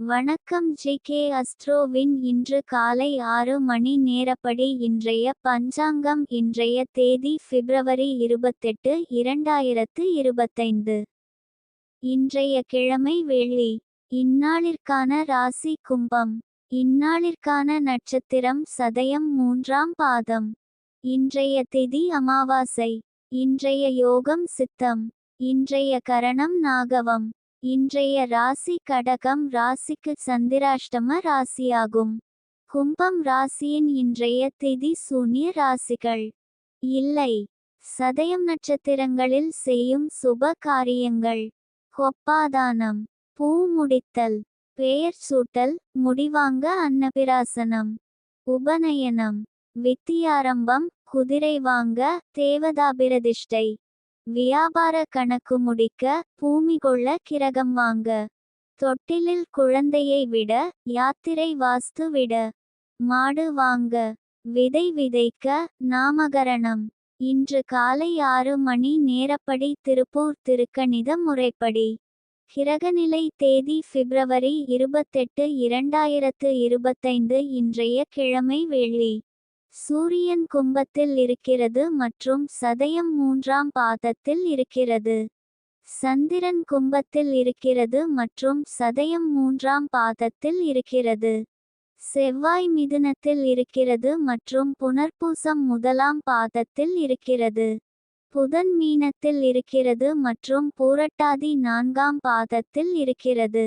வணக்கம் G K அஸ்ட்ரோவின் இன்று காலை ஆறு மணி நேரப்படி இன்றைய பஞ்சாங்கம் இன்றைய தேதி பிப்ரவரி இருபத்தெட்டு இரண்டாயிரத்து இருபத்தைந்து. இன்றைய கிழமை வெள்ளி. இந்நாளிற்கான ராசி கும்பம். இந்நாளிற்கான நட்சத்திரம் சதயம் மூன்றாம் பாதம். இன்றைய திதி அமாவாசை. இன்றைய யோகம் சித்தம். இன்றைய கரணம் நாகவம். இன்றைய ராசி கடகம் ராசிக்கு சந்திராஷ்டம ராசியாகும். கும்பம் ராசியின் இன்றைய திதி சூன்ய ராசிகள். இல்லை. சதயம் நட்சத்திரங்களில் செய்யும் சுப காரியங்கள். கொப்பாதானம் பூ முடித்தல். பெயர் சூட்டல். முடிவாங்க அன்னபிராசனம். உபநயனம். வித்தியாரம்பம். குதிரை வாங்க. தேவதாபிரதிஷ்டை. வியாபார கணக்கு முடிக்க பூமி கொள்ள கிரகம் வாங்க. தொட்டிலில் குழந்தையை விட யாத்திரை வாஸ்து விட. மாடு வாங்க. விதை விதைக்க நாமகரணம். இன்று காலை ஆறு மணி நேரப்படி திருப்பூர் திருக்கணித முறைப்படி. கிரகநிலை தேதி பிப்ரவரி இருபத்தெட்டு இரண்டாயிரத்து இருபத்தைந்து இன்றைய கிழமை வெள்ளி சூரியன் கும்பத்தில் இருக்கிறது மற்றும் சதயம் மூன்றாம் பாதத்தில் இருக்கிறது. சந்திரன் கும்பத்தில் இருக்கிறது மற்றும் சதயம் மூன்றாம் பாதத்தில் இருக்கிறது. செவ்வாய் மிதுனத்தில் இருக்கிறது மற்றும் புனர்பூசம் முதலாம் பாதத்தில் இருக்கிறது. புதன் மீனத்தில் இருக்கிறது மற்றும் பூரட்டாதி நான்காம் பாதத்தில் இருக்கிறது.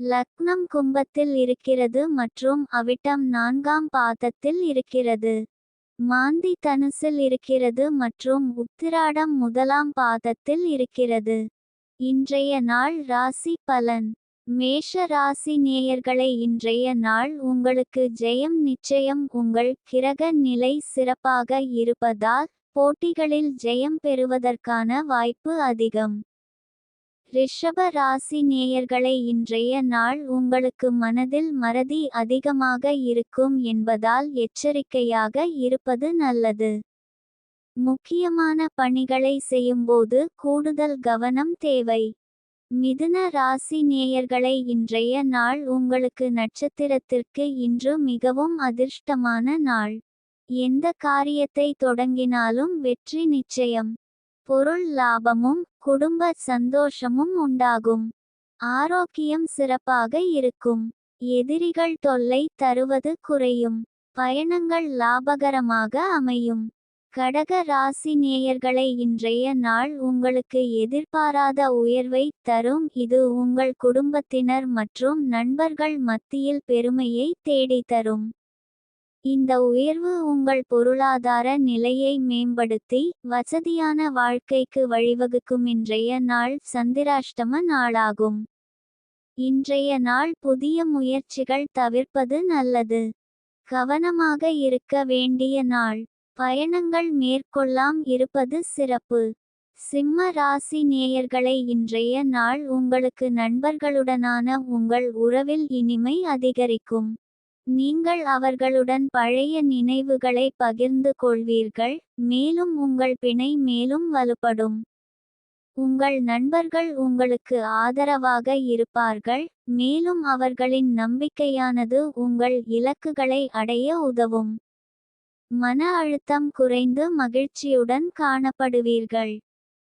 லக்னம் கும்பத்தில் இருக்கிறது மற்றும் அவிட்டம் நான்காம் பாதத்தில் இருக்கிறது. மாந்தி தனுசில் இருக்கிறது மற்றும் உத்திராடம் முதலாம் பாதத்தில் இருக்கிறது. இன்றைய நாள் ராசி பலன். மேஷ ராசி நேயர்களை இன்றைய நாள் உங்களுக்கு ஜெயம் நிச்சயம் உங்கள் கிரக நிலை சிறப்பாக இருப்பதால் போட்டிகளில் ஜெயம் பெறுவதற்கான வாய்ப்பு அதிகம். ரிஷப ராசி நேயர்களை இன்றைய நாள் உங்களுக்கு மனதில் மறதி அதிகமாக இருக்கும் என்பதால் எச்சரிக்கையாக இருப்பது நல்லது. முக்கியமான பணிகளை செய்யும்போது கூடுதல் கவனம் தேவை. மிதுன ராசி நேயர்களை இன்றைய நாள் உங்களுக்கு நட்சத்திரத்திற்கு இன்று மிகவும் அதிர்ஷ்டமான நாள். எந்த காரியத்தை தொடங்கினாலும் வெற்றி நிச்சயம். பொருள் லாபமும் குடும்ப சந்தோஷமும் உண்டாகும். ஆரோக்கியம் சிறப்பாக இருக்கும். எதிரிகள் தொல்லை தருவது குறையும். பயணங்கள் லாபகரமாக அமையும். கடக ராசி நேயர்களை இன்றைய நாள் உங்களுக்கு எதிர்பாராத உயர்வை தரும். இது உங்கள் குடும்பத்தினர் மற்றும் நண்பர்கள் மத்தியில் பெருமையை தேடி தரும் இந்த உயர்வு உங்கள் பொருளாதார நிலையை மேம்படுத்தி வசதியான வாழ்க்கைக்கு வழிவகுக்கும் இன்றைய நாள் சந்திராஷ்டம நாளாகும். இன்றைய நாள் புதிய முயற்சிகள் தவிர்ப்பது நல்லது. கவனமாக இருக்க வேண்டிய நாள். பயணங்கள் மேற்கொள்ளாம் இருப்பது சிறப்பு. சிம்ம ராசி நேயர்களை இன்றைய நாள் உங்களுக்கு நண்பர்களுடனான உங்கள் உறவில் இனிமை அதிகரிக்கும். நீங்கள் அவர்களுடன் பழைய நினைவுகளை பகிர்ந்து கொள்வீர்கள் மேலும் உங்கள் பிணை மேலும் வலுப்படும். உங்கள் நண்பர்கள் உங்களுக்கு ஆதரவாக இருப்பார்கள் மேலும் அவர்களின் நம்பிக்கையானது உங்கள் இலக்குகளை அடைய உதவும். மன அழுத்தம் குறைந்து மகிழ்ச்சியுடன் காணப்படுவீர்கள்.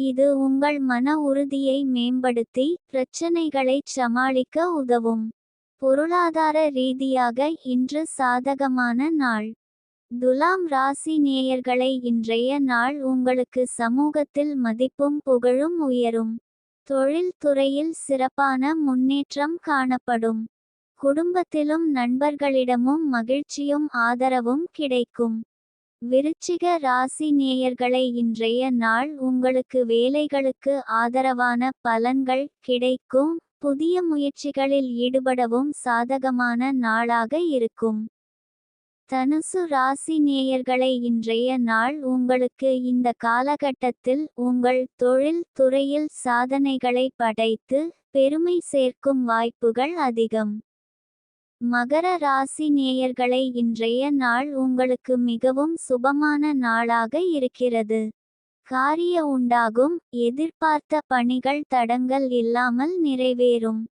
இது உங்கள் மன உறுதியை மேம்படுத்தி பிரச்சனைகளைச் சமாளிக்க உதவும். பொருளாதார ரீதியாக இன்று சாதகமான நாள். துலாம் ராசி நேயர்களை இன்றைய நாள் உங்களுக்கு சமூகத்தில் மதிப்பும் புகழும் உயரும். தொழில்துறையில் சிறப்பான முன்னேற்றம் காணப்படும். குடும்பத்திலும் நண்பர்களிடமும் மகிழ்ச்சியும் ஆதரவும் கிடைக்கும். விருச்சிக ராசி நேயர்களை இன்றைய நாள் உங்களுக்கு வேலைகளுக்கு ஆதரவான பலன்கள் கிடைக்கும். புதிய முயற்சிகளில் ஈடுபடவும் சாதகமான நாளாக இருக்கும். தனுசு ராசி நேயர்களை இன்றைய நாள் உங்களுக்கு இந்த காலகட்டத்தில் உங்கள் தொழில் துறையில் சாதனைகளை படைத்து பெருமை சேர்க்கும் வாய்ப்புகள் அதிகம். மகர ராசி நேயர்களை இன்றைய நாள் உங்களுக்கு மிகவும் சுபமான நாளாக இருக்கிறது. காரிய உண்டாகும் எதிர்பார்த்த பணிகள் தடங்கள் இல்லாமல் நிறைவேறும்.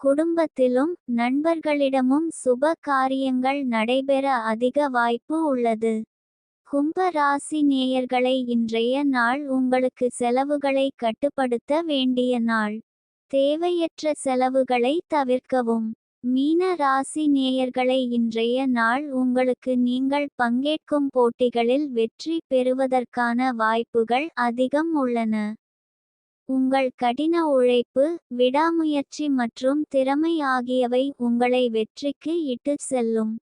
குடும்பத்திலும் நண்பர்களிடமும் சுப காரியங்கள் நடைபெற அதிக வாய்ப்பு உள்ளது. கும்ப ராசி நேயர்களை இன்றைய நாள் உங்களுக்கு செலவுகளை கட்டுப்படுத்த வேண்டிய நாள். தேவையற்ற செலவுகளை தவிர்க்கவும். மீன ராசி நேயர்களை இன்றைய நாள் உங்களுக்கு நீங்கள் பங்கேற்கும் போட்டிகளில் வெற்றி பெறுவதற்கான வாய்ப்புகள் அதிகம் உள்ளன. உங்கள் கடின உழைப்பு விடாமுயற்சி மற்றும் திறமை ஆகியவை உங்களை வெற்றிக்கு இட்டுச் செல்லும்.